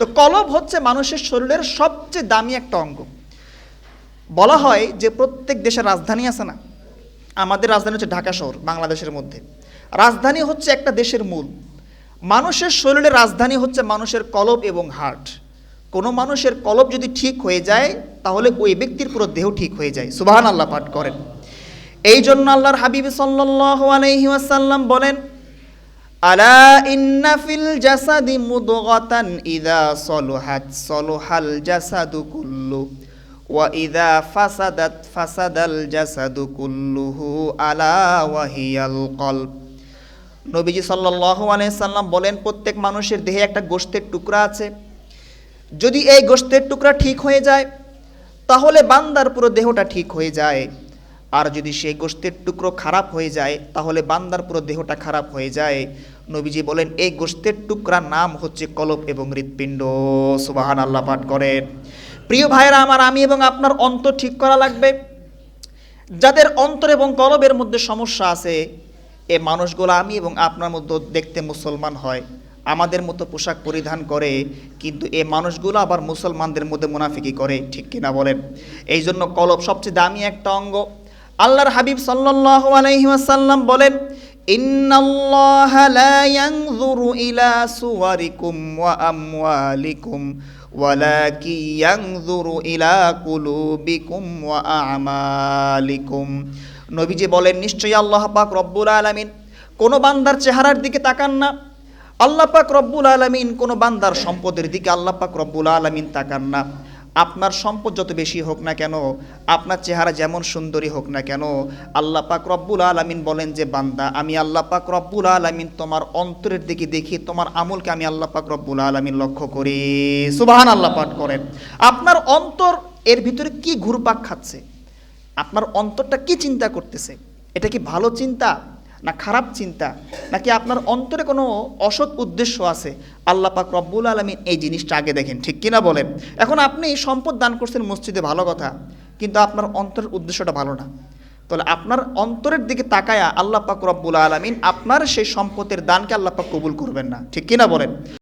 তো কলব হচ্ছে মানুষের শরীরের সবচেয়ে দামি একটা অঙ্গ। বলা হয় যে প্রত্যেক দেশের রাজধানী আছে না? আমাদের রাজধানী হচ্ছে ঢাকা শহর, বাংলাদেশের মধ্যে। রাজধানী হচ্ছে একটা দেশের মূল। মানুষের শরীরের রাজধানী হচ্ছে মানুষের কলব এবং হার্ট। কোনো মানুষের কলব যদি ঠিক হয়ে যায়, তাহলে ওই ব্যক্তির পুরো দেহ ঠিক হয়ে যায়। সুবাহান আল্লাহ পাঠ করেন। এই জন্য আল্লাহর হাবিব সাল্লাল্লাহু আলাইহি ওয়াসাল্লাম বলেন আলা ইন্না ফিল জাসাদি মুদগাতান ইদা সলুহাত, সলুহাল জাসাদু কুল্লু, ওয়া ইদা ফাসাদাত, ফাসাদাল জাসাদু কুল্লুহু আলা ওয়াহিয়াল কলব। নবীজি সাল্লাল্লাহু আলাইহি সাল্লাম বলেন, প্রত্যেক মানুষের দেহে একটা গোশতের টুকরা আছে। যদি এই গোশতের টুকরা ঠিক হয়ে যায়, তাহলে বান্দার পুরো দেহটা ঠিক হয়ে যায়। আর যদি সেই গোশতের টুকরো খারাপ হয়ে যায়, তাহলে বান্দার পুরো দেহটা খারাপ হয়ে যায়। নবীজি বলেন, এই গোশতের টুকরার নাম হচ্ছে কলব এবং হৃৎপিণ্ড। সুবাহান আল্লাহ পাঠ করেন। প্রিয় ভাইরা আমার, আমি এবং আপনার অন্তর ঠিক করা লাগবে? যাদের অন্তর এবং কলবের মধ্যে সমস্যা আছে, এ মানুষগুলো আমি এবং আপনার মধ্যে দেখতে মুসলমান হয়। আমাদের মতো পোশাক পরিধান করে, কিন্তু এ মানুষগুলো আবার মুসলমানদের মধ্যে মুনাফিকি করে, ঠিক কিনা বলেন? এই জন্য কলব সবচেয়ে দামি একটা অঙ্গ। আল্লাহর হাবিব সাল্লাল্লাহু আলাইহি ওয়াসাল্লাম বলেন, ইন্নাল্লাহা লা ইয়ানজুরু ইলা সুওয়ারিকুম ওয়া আমওয়ালিকুম, ওয়ালাকি ইয়ানজুরু ইলা কুলুবিকুম ওয়া আমালিকুম। নবীজি বলেন, নিশ্চয়ই আল্লাহ পাক রব্বুল আলামিন কোনো বান্দার চেহারার দিকে তাকান না। আল্লাহ পাক রব্বুল আলামিন কোনো বান্দার সম্পদের দিকে আল্লাহ পাক রব্বুল আলামিন তাকান না। আপনার সম্পদ যত বেশি হোক না কেন, আপনার চেহারা যেমন সুন্দরী হোক না কেন, আল্লাহ পাক রব্বুল আলামিন বলেন যে, বান্দা, আমি আল্লাহ পাক রব্বুল আলামিন তোমার অন্তরের দিকে দেখি, তোমার আমলকে আমি আল্লাহ পাক রব্বুল আলামিন লক্ষ্য করি। সুবাহান আল্লাহ পাঠ করেন। আপনার অন্তর, এর ভিতরে কি ঘুরপাক খাচ্ছে? আপনার অন্তরটা কি চিন্তা করতেছে? এটা কি ভালো চিন্তা? না খারাপ চিন্তা, নাকি আপনার অন্তরে কোনো অসৎ উদ্দেশ্য আছে? আল্লাহ পাক রব্বুল আলমিন এই জিনিসটা আগে দেখেন, ঠিক কিনা বলেন? এখন আপনি সম্পদ দান করছেন মসজিদে ভালো কথা, কিন্তু আপনার অন্তরের উদ্দেশ্যটা ভালো না। তাহলে আপনার অন্তরের দিকে তাকায়া আল্লাহ পাক রব্বুল আলমিন আপনার সেই সম্পদের দানকে আল্লাহ পাক কবুল করবেন না, ঠিক কিনা বলেন?